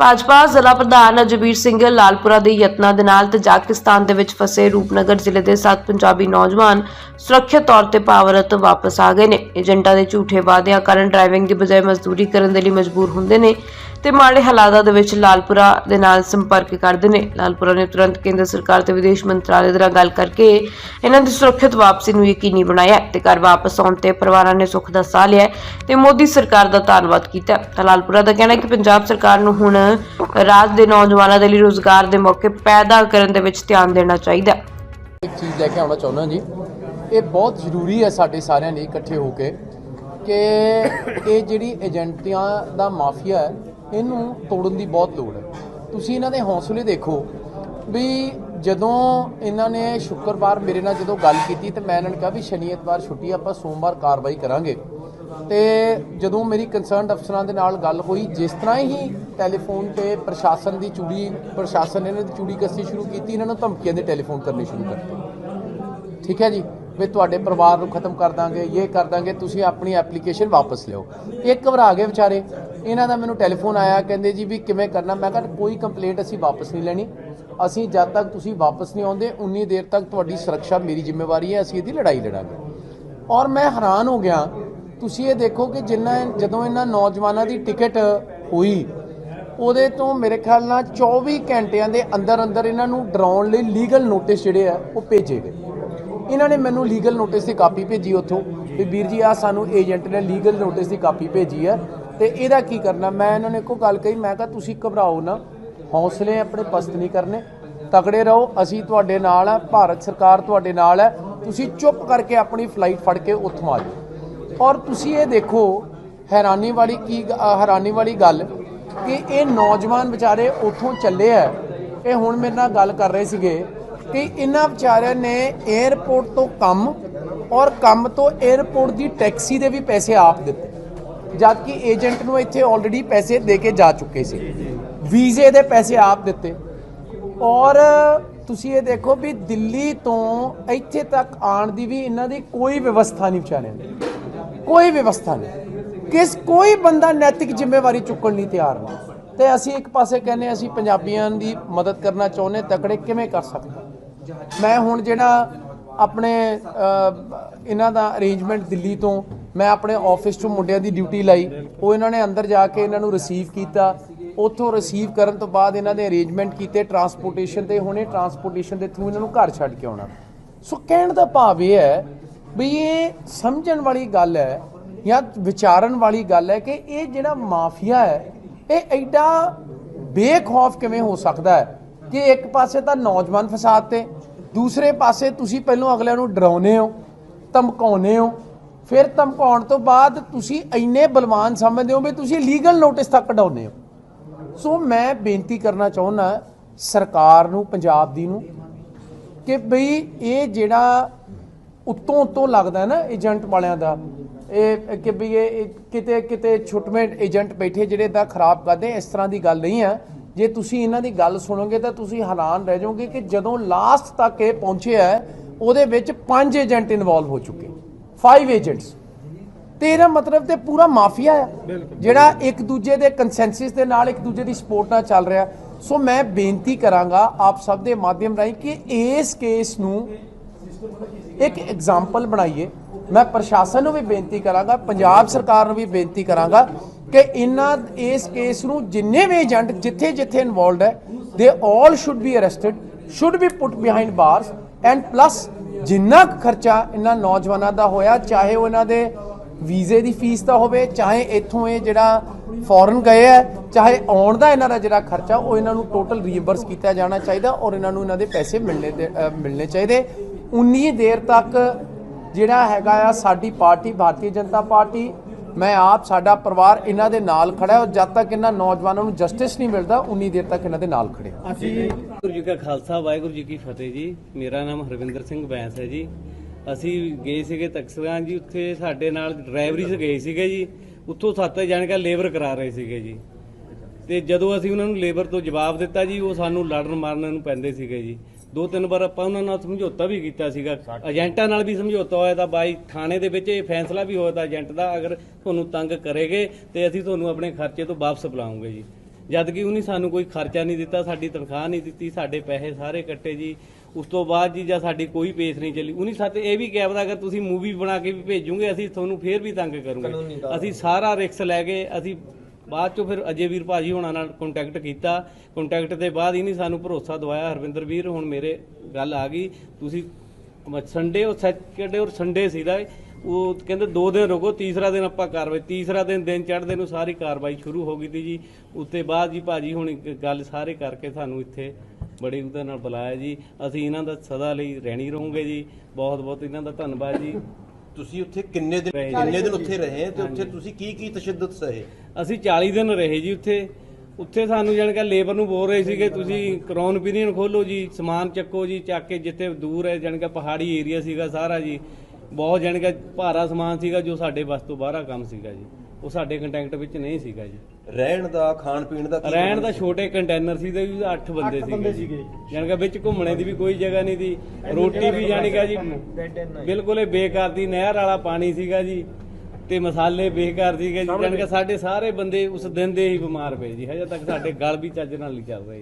ਭਾਜਪਾ ਜ਼ਿਲ੍ਹਾ ਪ੍ਰਧਾਨ ਅਜਬੀਰ ਸਿੰਘ ਲਾਲਪੁਰਾ ਦੇ ਯਤਨਾਂ ਦੇ ਨਾਲ ਤਜਾਕਿਸਤਾਨ ਦੇ ਵਿੱਚ ਫਸੇ ਰੂਪਨਗਰ ਜ਼ਿਲ੍ਹੇ ਦੇ ਸੱਤ ਪੰਜਾਬੀ ਨੌਜਵਾਨ ਸੁਰੱਖਿਅਤ ਤੌਰ ਤੇ ਭਾਰਤ ਵਾਪਸ ਆ ਗਏ ਨੇ। ਏਜੰਟਾਂ ਦੇ ਝੂਠੇ ਵਾਅਦਿਆਂ ਕਾਰਨ ਡਰਾਈਵਿੰਗ ਦੀ ਬਜਾਏ ਮਜ਼ਦੂਰੀ ਕਰਨ ਦੇ ਲਈ ਮਜਬੂਰ ਹੁੰਦੇ ਨੇ। ਤੇ ਮਾੜੇ ਹਾਲਾਤਾਂ ਦੇ ਵਿੱਚ ਲਾਲਪੁਰਾ ਦੇ ਨਾਲ ਸੰਪਰਕ ਕਰਦੇ ਨੇ। ਲਾਲਪੁਰਾ ਨੇ ਤੁਰੰਤ ਕੇਂਦਰ ਸਰਕਾਰ ਤੇ ਵਿਦੇਸ਼ ਮੰਤਰਾਲੇ ਦੇ ਨਾਲ ਗੱਲ ਕਰਕੇ ਇਹਨਾਂ ਦੀ ਸੁਰੱਖਿਅਤ ਵਾਪਸੀ ਨੂੰ ਯਕੀਨੀ ਬਣਾਇਆ ਤੇ ਘਰ ਵਾਪਸ ਆਉਣ ਤੇ ਪਰਿਵਾਰਾਂ ਨੇ ਸੁੱਖ ਦਾ ਸਾਹ ਲਿਆ ਤੇ ਮੋਦੀ ਸਰਕਾਰ ਦਾ ਧੰਨਵਾਦ ਕੀਤਾ ਲਾਲਪੁਰਾ ਦਾ ਕਹਿਣਾ ਹੈ ਕਿ ਪੰਜਾਬ ਸਰਕਾਰ ਨੂੰ ਹੁਣ ਰਾਜ ਦੇ ਨੌਜਵਾਨਾਂ ਦੇ ਲਈ ਰੋਜ਼ਗਾਰ ਦੇ ਮੌਕੇ ਪੈਦਾ ਕਰਨ ਦੇ ਵਿੱਚ ਧਿਆਨ ਦੇਣਾ ਚਾਹੀਦਾ ਹੈ। ਇੱਕ ਚੀਜ਼ ਲੈ ਕੇ ਆਉਣਾ ਚਾਹੁੰਦਾ ਜੀ। ਇਹ ਬਹੁਤ ਜ਼ਰੂਰੀ ਹੈ ਸਾਡੇ ਸਾਰਿਆਂ ਲਈ ਇਕੱਠੇ ਹੋ ਕੇ ਕਿ ਇਹ ਜਿਹੜੀ ਏਜੰਟੀਆਂ ਦਾ ਮਾਫੀਆ ਹੈ ਇਹਨੂੰ ਤੋੜਨ ਦੀ ਬਹੁਤ ਲੋੜ ਹੈ। ਤੁਸੀਂ ਇਹਨਾਂ ਦੇ ਹੌਸਲੇ ਦੇਖੋ ਵੀ ਜਦੋਂ ਇਹਨਾਂ ਨੇ ਸ਼ੁੱਕਰਵਾਰ ਮੇਰੇ ਨਾਲ ਜਦੋਂ ਗੱਲ ਕੀਤੀ ਤੇ ਮੈਂ ਇਹਨਾਂ ਨੂੰ ਕਿਹਾ ਵੀ ਸ਼ਨੀ ਐਤਵਾਰ ਛੁੱਟੀ ਆਪਾਂ ਸੋਮਵਾਰ ਕਾਰਵਾਈ ਕਰਾਂਗੇ। ਤੇ ਜਦੋਂ ਮੇਰੀ ਕੰਸਰਨਡ ਅਫਸਰਾਂ ਦੇ ਨਾਲ ਗੱਲ ਹੋਈ, ਜਿਸ ਤਰ੍ਹਾਂ ਹੀ ਟੈਲੀਫੋਨ ਤੇ ਪ੍ਰਸ਼ਾਸਨ ਦੀ ਚੂੜੀ, ਪ੍ਰਸ਼ਾਸਨ ਨੇ ਇਹਨਾਂ ਦੀ ਚੂੜੀ ਕੱਸੀ ਸ਼ੁਰੂ ਕੀਤੀ, ਇਹਨਾਂ ਨੂੰ ਧਮਕੀਆਂ ਦੇ ਟੈਲੀਫੋਨ ਕਰਨੇ ਸ਼ੁਰੂ ਕਰਤੇ। ਠੀਕ ਹੈ ਜੀ? ਵੀ ਤੁਹਾਡੇ ਪਰਿਵਾਰ ਨੂੰ ਖਤਮ ਕਰ ਦਾਂਗੇ ਇਹ ਕਰ ਦਾਂਗੇ, ਤੁਸੀਂ ਆਪਣੀ ਐਪਲੀਕੇਸ਼ਨ ਵਾਪਸ ਲਿਓ। ਇਹ ਘਬਰਾ ਗਏ ਵਿਚਾਰੇ। ਇਹਨਾਂ ਦਾ ਮੈਨੂੰ ਟੈਲੀਫੋਨ ਆਇਆ, ਕਹਿੰਦੇ ਜੀ ਵੀ ਕਿਵੇਂ ਕਰਨਾ? ਮੈਂ ਕਿਹਾ, ਕੋਈ ਕੰਪਲੇਂਟ ਅਸੀਂ ਵਾਪਸ ਨਹੀਂ ਲੈਣੀ। ਅਸੀਂ ਜਦ ਤੱਕ ਤੁਸੀਂ ਵਾਪਸ ਨਹੀਂ ਆਉਂਦੇ, ਉਨੀ ਦੇਰ ਤੱਕ ਤੁਹਾਡੀ ਸੁਰੱਖਿਆ ਮੇਰੀ ਜ਼ਿੰਮੇਵਾਰੀ ਹੈ, ਅਸੀਂ ਇਹਦੀ ਲੜਾਈ ਲੜਾਂਗੇ। ਔਰ ਮੈਂ ਹੈਰਾਨ ਹੋ ਗਿਆ, ਤੁਸੀਂ ਇਹ ਦੇਖੋ ਕਿ ਜਿੰਨਾ ਜਦੋਂ ਇਹਨਾਂ ਨੌਜਵਾਨਾਂ ਦੀ ਟਿਕਟ ਹੋਈ, ਉਹਦੇ ਤੋਂ ਮੇਰੇ ਖਿਆਲ ਨਾਲ 24 ਘੰਟਿਆਂ ਦੇ ਅੰਦਰ ਅੰਦਰ ਇਹਨਾਂ ਨੂੰ ਡਰਾਉਣ ਲਈ ਲੀਗਲ ਨੋਟਿਸ ਜਿਹੜੇ ਆ, ਉਹ ਭੇਜੇ ਗਏ। ਇਹਨਾਂ ਨੇ ਮੈਨੂੰ ਲੀਗਲ ਨੋਟਿਸ ਦੀ ਕਾਪੀ ਭੇਜੀ ਉੱਥੋਂ ਵੀ ਵੀਰ ਜੀ ਆ ਸਾਨੂੰ ਏਜੰਟ ਨੇ ਲੀਗਲ ਨੋਟਿਸ ਦੀ ਕਾਪੀ ਭੇਜੀ ਹੈ ਤੇ ਇਹਦਾ ਕੀ ਕਰਨਾ? ਮੈਂ ਇਹਨਾਂ ਨੇ ਇੱਕੋ ਗੱਲ ਕਹੀ, ਮੈਂ ਕਿਹਾ ਤੁਸੀਂ ਘਬਰਾਓ ਨਾ, ਹੌਸਲੇ ਆਪਣੇ ਪਸਤ ਨਹੀਂ ਕਰਨੇ, ਤਕੜੇ ਰਹੋ, ਅਸੀਂ ਤੁਹਾਡੇ ਨਾਲ ਆ, ਭਾਰਤ ਸਰਕਾਰ ਤੁਹਾਡੇ ਨਾਲ ਹੈ ਤੁਸੀਂ ਚੁੱਪ ਕਰਕੇ ਆਪਣੀ ਫਲਾਈਟ ਫੜ ਕੇ ਉੱਥੋਂ ਆ ਜਾਓ। ਔਰ ਤੁਸੀਂ ਇਹ ਦੇਖੋ, ਹੈਰਾਨੀ ਵਾਲੀ ਕੀ ਗ- ਹੈਰਾਨੀ ਵਾਲੀ ਗੱਲ ਕਿ ਇਹ ਨੌਜਵਾਨ ਵਿਚਾਰੇ ਉੱਥੋਂ ਚੱਲੇ ਆ। ਇਹ ਹੁਣ ਮੇਰੇ ਨਾਲ ਗੱਲ ਕਰ ਰਹੇ ਸੀਗੇ ਕਿ ਇਹਨਾਂ ਵਿਚਾਰਿਆਂ ਨੇ 에ਅਰਪੋਰਟ ਤੋਂ ਕੰਮ ਔਰ ਕੰਮ ਤੋਂ 에ਅਰਪੋਰਟ ਦੀ ਟੈਕਸੀ ਦੇ ਵੀ ਪੈਸੇ ਆਪ ਦਿੱਤੇ। ਜਦਕਿ ਏਜੰਟ ਨੂੰ ਇੱਥੇ ਆਲਰੇਡੀ ਪੈਸੇ ਦੇ ਕੇ ਜਾ ਚੁੱਕੇ ਸੀ। ਵੀਜ਼ੇ ਦੇ ਪੈਸੇ ਆਪ ਦਿੱਤੇ। ਔਰ ਤੁਸੀਂ ਇਹ ਦੇਖੋ ਵੀ ਦਿੱਲੀ ਤੋਂ ਇੱਥੇ ਤੱਕ ਆਉਣ ਦੀ ਵੀ ਇਹਨਾਂ ਦੀ ਕੋਈ ਵਿਵਸਥਾ ਨਹੀਂ ਵਿਚਾਰਿਆਂ ਦੀ। ਕੋਈ ਵਿਵਸਥਾ ਨਹੀਂ। ਕਿਸ ਕੋਈ ਬੰਦਾ ਨੈਤਿਕ ਜ਼ਿੰਮੇਵਾਰੀ ਚੁੱਕਣ ਲਈ ਤਿਆਰ ਨਹੀਂ। ਤੇ ਅਸੀਂ ਇੱਕ ਪਾਸੇ ਕਹਿੰਦੇ ਅਸੀਂ ਪੰਜਾਬੀਆਂ ਦੀ ਮਦਦ ਕਰਨਾ ਚਾਹੁੰਦੇ ਤਕੜੇ ਕਿਵੇਂ ਕਰ ਸਕਦੇ ਮੈਂ ਹੁਣ ਜਿਹੜਾ ਆਪਣੇ ਇਹਨਾਂ ਦਾ ਅਰੇਂਜਮੈਂਟ ਦਿੱਲੀ ਤੋਂ ਮੈਂ ਆਪਣੇ ਆਫਿਸ ਤੋਂ ਮੁੰਡਿਆਂ ਦੀ ਡਿਊਟੀ ਲਾਈ। ਉਹ ਇਹਨਾਂ ਨੇ ਅੰਦਰ ਜਾ ਕੇ ਇਹਨਾਂ ਨੂੰ ਰਿਸੀਵ ਕੀਤਾ। ਉੱਥੋਂ ਰਿਸੀਵ ਕਰਨ ਤੋਂ ਬਾਅਦ ਇਹਨਾਂ ਦੇ ਅਰੇਂਜਮੈਂਟ ਕੀਤੇ ਟਰਾਂਸਪੋਰਟੇਸ਼ਨ ਤੇ। ਹੁਣੇ ਟਰਾਂਸਪੋਰਟੇਸ਼ਨ ਦੇ ਥਰੂ ਇਹਨਾਂ ਨੂੰ ਘਰ ਛੱਡ ਕੇ ਆਉਣਾ। ਸੋ ਕਹਿਣ ਦਾ ਭਾਵ ਇਹ ਹੈ ਵੀ ਇਹ ਸਮਝਣ ਵਾਲੀ ਗੱਲ ਹੈ ਜਾਂ ਵਿਚਾਰਨ ਵਾਲੀ ਗੱਲ ਹੈ ਕਿ ਇਹ ਜਿਹੜਾ ਮਾਫੀਆ ਹੈ, ਇਹ ਐਡਾ ਬੇਖੌਫ ਕਿਵੇਂ ਹੋ ਸਕਦਾ ਹੈ ਕਿ ਇੱਕ ਪਾਸੇ ਤਾਂ ਨੌਜਵਾਨ ਫਸਾਦ ਤੇ ਦੂਸਰੇ ਪਾਸੇ ਤੁਸੀਂ ਪਹਿਲਾਂ ਅਗਲਿਆਂ ਨੂੰ ਡਰਾਉਨੇ ਹੋ ਧਮਕਾਉਨੇ ਹੋ, ਫਿਰ ਧਮਕਾਉਣ ਤੋਂ ਬਾਅਦ ਤੁਸੀਂ ਇੰਨੇ ਬਲਵਾਨ ਸਮਝਦੇ ਹੋ ਵੀ ਤੁਸੀਂ ਲੀਗਲ ਨੋਟਿਸ ਤੱਕ ਕਢਾਉਨੇ ਹੋ। ਸੋ ਮੈਂ ਬੇਨਤੀ ਕਰਨਾ ਚਾਹੁੰਦਾ ਸਰਕਾਰ ਨੂੰ, ਪੰਜਾਬ ਦੀ ਨੂੰ, ਕਿ ਬਈ ਇਹ ਜਿਹੜਾ ਉੱਤੋਂ ਉੱਤੋਂ ਲੱਗਦਾ ਨਾ ਏਜੰਟ ਵਾਲਿਆਂ ਦਾ, ਇਹ ਕਿ ਵੀ ਇਹ ਕਿਤੇ ਕਿਤੇ ਛੁੱਟਵੇਂ ਏਜੰਟ ਬੈਠੇ ਜਿਹੜੇ ਦਾ ਖਰਾਬ ਕਰਦੇ, ਇਸ ਤਰ੍ਹਾਂ ਦੀ ਗੱਲ ਨਹੀਂ ਹੈ। ਜੇ ਤੁਸੀਂ ਇਹਨਾਂ ਦੀ ਗੱਲ ਸੁਣੋਗੇ ਤਾਂ ਤੁਸੀਂ ਹੈਰਾਨ ਰਹਿ ਜਾਓਗੇ ਕਿ ਜਦੋਂ ਲਾਸਟ ਤੱਕ ਇਹ ਪਹੁੰਚਿਆ ਹੈ, ਉਹਦੇ ਵਿੱਚ ਪੰਜ ਏਜੰਟ ਇਨਵੋਲਵ ਹੋ ਚੁੱਕੇ 5 ਏਜੰਟਸ ਤੇ ਇਹਦਾ ਮਤਲਬ ਤੇ ਪੂਰਾ ਮਾਫੀਆ ਹੈ ਜਿਹੜਾ ਇੱਕ ਦੂਜੇ ਦੇ ਕੰਸੈਂਸਸ ਦੇ ਨਾਲ ਇੱਕ ਦੂਜੇ ਦੀ ਸਪੋਰਟ ਨਾਲ ਚੱਲ ਰਿਹਾ। ਸੋ ਮੈਂ ਬੇਨਤੀ ਕਰਾਂਗਾ ਆਪ ਸਭ ਦੇ ਮਾਧਿਅਮ ਰਾਹੀਂ ਕਿ ਇਸ ਕੇਸ ਨੂੰ ਇੱਕ ਐਗਜ਼ਾਮਪਲ ਬਣਾਈਏ। ਮੈਂ ਪ੍ਰਸ਼ਾਸਨ ਨੂੰ ਵੀ ਬੇਨਤੀ ਕਰਾਂਗਾ, ਪੰਜਾਬ ਸਰਕਾਰ ਨੂੰ ਵੀ ਬੇਨਤੀ ਕਰਾਂਗਾ ਕਿ ਇਹਨਾਂ ਇਸ ਕੇਸ ਨੂੰ ਜਿੰਨੇ ਵੀ ਏਜੰਟ ਜਿੱਥੇ ਜਿੱਥੇ ਇਨਵੋਲਡ ਹੈ they all should be arrested should be put behind bars and plus ਜਿੰਨਾ ਕੁ ਖਰਚਾ ਇਹਨਾਂ ਨੌਜਵਾਨਾਂ ਦਾ ਹੋਇਆ, ਚਾਹੇ ਉਹ ਇਹਨਾਂ ਦੇ ਵੀਜ਼ੇ ਦੀ ਫੀਸ ਦਾ ਹੋਵੇ, ਚਾਹੇ ਇੱਥੋਂ ਇਹ ਜਿਹੜਾ ਫੋਰਨ ਗਏ ਹੈ, ਚਾਹੇ ਆਉਣ ਦਾ ਇਹਨਾਂ ਦਾ ਜਿਹੜਾ ਖਰਚਾ, ਉਹ ਇਹਨਾਂ ਨੂੰ ਟੋਟਲ ਰੀਇੰਬਰਸ ਕੀਤਾ ਜਾਣਾ ਚਾਹੀਦਾ ਔਰ ਇਹਨਾਂ ਨੂੰ ਇਹਨਾਂ ਦੇ ਪੈਸੇ ਮਿਲਣੇ ਮਿਲਣੇ ਚਾਹੀਦੇ। ਉਨੀ ਦੇਰ ਤੱਕ ਜਿਹੜਾ ਹੈਗਾ ਆ ਸਾਡੀ ਪਾਰਟੀ ਭਾਰਤੀ ਜਨਤਾ ਪਾਰਟੀ। ਮੈਂ ਆਪ ਸਾਡਾ ਪਰਿਵਾਰ ਇਹਨਾਂ ਦੇ ਨਾਲ ਖੜਾ ਹੈ ਔਰ ਜਦ ਤੱਕ ਇਹਨਾਂ ਨੌਜਵਾਨਾਂ ਨੂੰ ਜਸਟਿਸ ਨਹੀਂ ਮਿਲਦਾ ਉਨੀ ਦੇਰ ਤੱਕ ਇਹਨਾਂ ਦੇ ਨਾਲ ਖੜੇ ਹਾਂ। ਵਾਹਿਗੁਰੂ ਜੀ ਕਾ ਖਾਲਸਾ ਵਾਹਿਗੁਰੂ ਜੀ ਕੀ ਫਤਿਹ ਜੀ। ਮੇਰਾ ਨਾਮ ਹਰਵਿੰਦਰ ਸਿੰਘ ਬੈਂਸ ਹੈ ਜੀ। ਅਸੀਂ ਗਏ ਸੀਗੇ ਤਕਸਰਾਂ ਜੀ ਉੱਥੇ ਸਾਡੇ ਨਾਲ ਡਰਾਈਵਰੀ 'ਚ ਗਏ ਸੀਗੇ ਜੀ। ਉੱਥੋਂ ਸੱਤ ਜਾਣ ਕੇ ਲੇਬਰ ਕਰਾ ਰਹੇ ਸੀਗੇ ਜੀ। ਤੇ ਜਦੋਂ ਅਸੀਂ ਉਹਨਾਂ ਨੂੰ ਲੇਬਰ ਤੋਂ ਜਵਾਬ ਦਿੱਤਾ ਜੀ ਉਹ ਸਾਨੂੰ ਲੜਨ ਮਾਰਨ ਨੂੰ ਪੈਂਦੇ ਸੀਗੇ ਜੀ। ਦੋ ਤਿੰਨ ਵਾਰ ਆਪਾਂ ਉਹਨਾਂ ਨਾਲ ਸਮਝੌਤਾ ਵੀ ਕੀਤਾ ਸੀਗਾ। ਏਜੰਟਾਂ ਨਾਲ ਵੀ ਸਮਝੌਤਾ ਹੋਇਆ ਤਾਂ ਬਾਈ ਥਾਣੇ ਦੇ ਵਿੱਚ ਇਹ ਫੈਸਲਾ ਵੀ ਹੋਇਆ ਤਾਂ ਏਜੰਟ ਦਾ ਅਗਰ ਤੁਹਾਨੂੰ ਤੰਗ ਕਰੇਗੇ ਤੇ ਅਸੀਂ ਤੁਹਾਨੂੰ ਆਪਣੇ ਖਰਚੇ ਤੋਂ ਵਾਪਸ ਬੁਲਾਉਂਗੇ ਜੀ। ਜਦ ਕਿ ਉਹਨੇ ਸਾਨੂੰ ਕੋਈ ਖਰਚਾ ਨਹੀਂ ਦਿੱਤਾ ਸਾਡੀ ਤਨਖਾਹ ਨਹੀਂ ਦਿੱਤੀ ਸਾਡੇ ਪੈਸੇ ਸਾਰੇ ਕੱਟੇ ਜੀ। ਉਸ ਤੋਂ ਬਾਅਦ ਜੀ ਜਾਂ ਸਾਡੀ ਕੋਈ ਪੇਸ਼ ਨਹੀਂ ਚੱਲੀ ਉਹਨੇ ਸਾਤੇ ਇਹ ਵੀ ਕਿਹਾ ਵਾ ਅਗਰ ਤੁਸੀਂ ਮੂਵੀ ਬਣਾ ਕੇ ਵੀ ਭੇਜੋਗੇ ਅਸੀਂ ਤੁਹਾਨੂੰ ਫੇਰ ਵੀ ਤੰਗ ਕਰੂਗੇ। ਅਸੀਂ ਸਾਰਾ ਰਿਕਸ ਲੈ ਕੇ ਅਸੀਂ ਬਾਅਦ ਚੋਂ ਫਿਰ ਅਜੇ ਵੀਰ ਭਾਜੀ ਹੋਣਾ ਨਾਲ ਕੰਟੈਕਟ ਕੀਤਾ। ਕੰਟੈਕਟ ਦੇ ਬਾਅਦ ਹੀ ਨਹੀਂ ਸਾਨੂੰ ਭਰੋਸਾ ਦਵਾਇਆ। ਹਰਵਿੰਦਰ ਵੀਰ, ਹੁਣ ਮੇਰੇ ਗੱਲ ਆ ਗਈ। ਤੁਸੀਂ ਸੰਡੇ ਉਹ ਸੈਟਰਡੇ ਔਰ ਸੰਡੇ ਸੀਗਾ ਉਹ ਕਹਿੰਦੇ ਦੋ ਦਿਨ ਰੁਕੋ, ਤੀਸਰਾ ਦਿਨ ਆਪਾਂ ਕਾਰਵਾਈ ਤੀਸਰਾ ਦਿਨ ਦਿਨ ਚੜ੍ਹਦੇ ਨੂੰ ਸਾਰੀ ਕਾਰਵਾਈ ਸ਼ੁਰੂ ਹੋ ਗਈ ਤੀ ਜੀ। ਉੱਤੇ ਬਾਅਦ ਜੀ ਭਾਜੀ ਹੁਣ ਗੱਲ ਸਾਰੇ ਕਰਕੇ ਸਾਨੂੰ ਇੱਥੇ ਬੜੇ ਉਹਦੇ ਨਾਲ ਬੁਲਾਇਆ ਜੀ। ਅਸੀਂ ਇਹਨਾਂ ਦਾ ਸਦਾ ਲਈ ਰਹਿਣੀ ਰਹੂਗੇ ਜੀ। ਬਹੁਤ ਬਹੁਤ ਇਹਨਾਂ ਦਾ ਧੰਨਵਾਦ ਜੀ। ਤੁਸੀਂ ਉੱਥੇ ਕਿੰਨੇ ਦਿਨ ਰਹੇ। ਕਿੰਨੇ ਦਿਨ ਉੱਥੇ ਰਹੇ ਤੇ ਉੱਥੇ। ਤੁਸੀਂ ਕੀ ਕੀ ਤਸ਼ੱਦਦ ਸਹੇ ਅਸੀਂ 40 ਦਿਨ ਰਹੇ ਜੀ ਉੱਥੇ ਉੱਥੇ ਸਾਨੂੰ ਜਾਣ ਕੇ ਲੇਬਰ ਨੂੰ ਬੋਲ ਰਹੇ ਸੀਗੇ ਤੁਸੀਂ ਕਰਾਉਨ ਪੀਨੀਅਨ ਖੋਲੋ ਜੀ ਸਮਾਨ ਚੱਕੋ ਜੀ ਚੱਕ ਕੇ ਜਿੱਥੇ ਦੂਰ ਹੈ ਜਾਣ ਕੇ ਪਹਾੜੀ ਏਰੀਆ ਸੀਗਾ ਸਾਰਾ ਜੀ ਬਹੁਤ ਜਾਣ ਕੇ ਭਾਰਾ ਸਮਾਨ ਸੀਗਾ ਜੋ ਸਾਡੇ ਬਸ ਤੋਂ ਬਾਹਰਾ ਕੰਮ ਸੀਗਾ ਜੀ ਉਹ ਸਾਡੇ ਕੰਟੈਕਟ ਵਿੱਚ ਨਹੀਂ ਸੀਗਾ ਜੀ। ਰਹਿਣ ਦਾ ਖਾਣ ਪੀਣ ਦਾ ਕੀ ਰਹਿਣ ਦਾ? ਛੋਟੇ ਕੰਟੇਨਰ ਸੀ ਤੇ ਵੀ 8 ਬੰਦੇ ਸੀਗੇ ਜੀ। ਜਾਣ ਕੇ ਵਿੱਚ ਘੁੰਮਣੇ ਦੀ ਵੀ ਕੋਈ ਜਗ੍ਹਾ ਨਹੀਂ ਸੀ। ਰੋਟੀ ਵੀ ਜਾਣੀ ਕਿ ਜੀ ਬਿਲਕੁਲ ਹੀ ਬੇਕਾਰ ਦੀ ਨਹਿਰ ਵਾਲਾ ਪਾਣੀ ਸੀਗਾ ਜੀ ਤੇ ਮਸਾਲੇ ਬੇਕਾਰ ਸੀਗੇ ਜੀ। ਜਾਣ ਕੇ ਸਾਡੇ ਸਾਰੇ ਬੰਦੇ ਉਸ ਦਿਨ ਦੇ ਹੀ ਬਿਮਾਰ ਪਏ ਜੀ। ਹਜੇ ਤੱਕ ਸਾਡੇ ਗਲ ਵੀ ਚੱਜ ਨਾਲ ਨਹੀਂ ਚੱਲ ਰਹੇ।